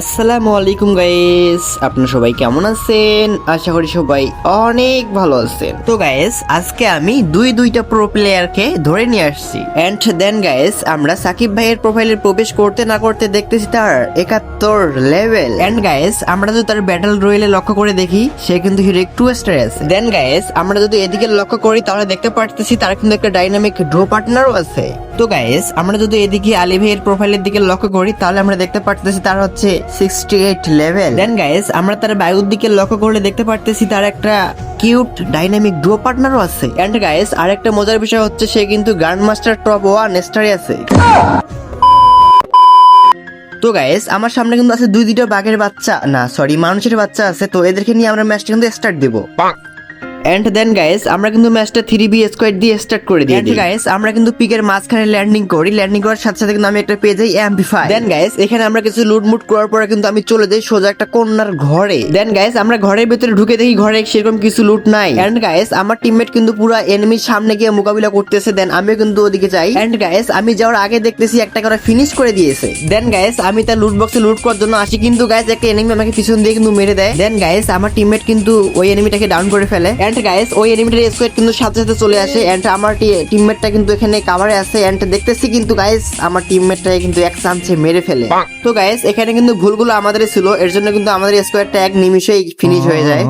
আসসালামু আলাইকুম গাইস আপনারা সবাই কেমন আছেন? আশা করি সবাই অনেক ভালো আছেন। তো গাইস আজকে আমি দুই দুইটা প্রো প্লেয়ারকে ধরে নিয়ে আসছি। এন্ড দেন গাইস আমরা সাকিব ভাইয়ের প্রোফাইলে প্রবেশ করতে না করতে দেখতেছি তার একাত্তর লেভেল এন্ড গাইস আমরা যদি তার ব্যাটল রয়েলে লক্ষ্য করে দেখি, সে কিন্তু হিরো একটু স্টার আছে। দেন গাইস আমরা যদি এদিকে লক্ষ্য করি, তাহলে দেখতে পারতেছি তার কিন্তু একটা ডাইনামিক ড্রো পার্টনারও আছে। তো গাইস আমরা যদি এদিকে আলী ভাইয়ের প্রোফাইলের দিকে লক্ষ্য করি, তাহলে আমরা দেখতে পারতেছি তার হচ্ছে sixty eight level then guys আমরা তার বায়ুর দিকে লক্ষ্য করলে দেখতে পারতেছি তার একটা কিউট ডাইনামিক ড্রো পার্টনারও আছে। এন্ড গাইস আরেকটা মজার বিষয় হচ্ছে সে কিন্তু গ্র্যান্ড মাস্টার টপ ওয়ান স্টারে আছে। তো গাইস আমার সামনে কিন্তু আছে দুই দুইটা বাঘের বাচ্চা। না সরি মানুষের বাচ্চা আছে, তো এদেরকে নিয়ে আমরা ম্যাচটা কিন্তু স্টার্ট দিব। এন্ড দেন গাইস আমরা কিন্তু ম্যাচটা থ্রি বি স্কোয়ার দিয়ে স্টার্ট করে দিই। গাইস আমরা কিন্তু পিকের মাঝখানে ল্যান্ডিং করি। ল্যান্ডিং করার সাথে সাথে কিন্তু আমি একটা পেয়ে যাই অ্যাম্পিফাই দেন গাইস এখানে আমরা কিছু লুটমুট করার পরে কিন্তু আমি চলে যাই সোজা একটা কন্যার ঘরে। দেন গাইস আমরা ঘরের ভিতরে ঢুকে দেখি ঘরে সেরকম কিছু লুট নাই। এন্ড গাইস আমার টিমমেট কিন্তু পুরো এনিমির সামনে গিয়ে মোকাবিলা করতেছে। দেন আমিও কিন্তু ওদিকে যাই। এন্ড গাইস আমি যাওয়ার আগে দেখতেছি একটা করে ফিনিশ করে দিয়েছে। দেন গাইস আমি তার লুট বক্সে লুট করার জন্য আসি। কিন্তু গাইস একটা এনিমি আমাকে পিছন দিয়ে কিন্তু মেরে দেয়। দেন গাইস আমার টিমমেট কিন্তু ওই এনিমিটাকে ডাউন করে ফেলে। এন্ড গাইস ওই এনিমিটার স্কোয়াড কিন্তু সাথে সাথে চলে আসে এন্ড আমার টিমমেটটা কিন্তু এখানে কাভারে আছে এন্ড দেখতেছি কিন্তু গাইস আমার টিমমেটটাকে কিন্তু এক চান্সে মেরে ফেলে। তো গাইস এখানে কিন্তু ভুলগুলো আমাদের ছিল এর জন্য কিন্তু আমাদের স্কোয়াডটা এক নিমিশেই ফিনিশ হয়ে যায়।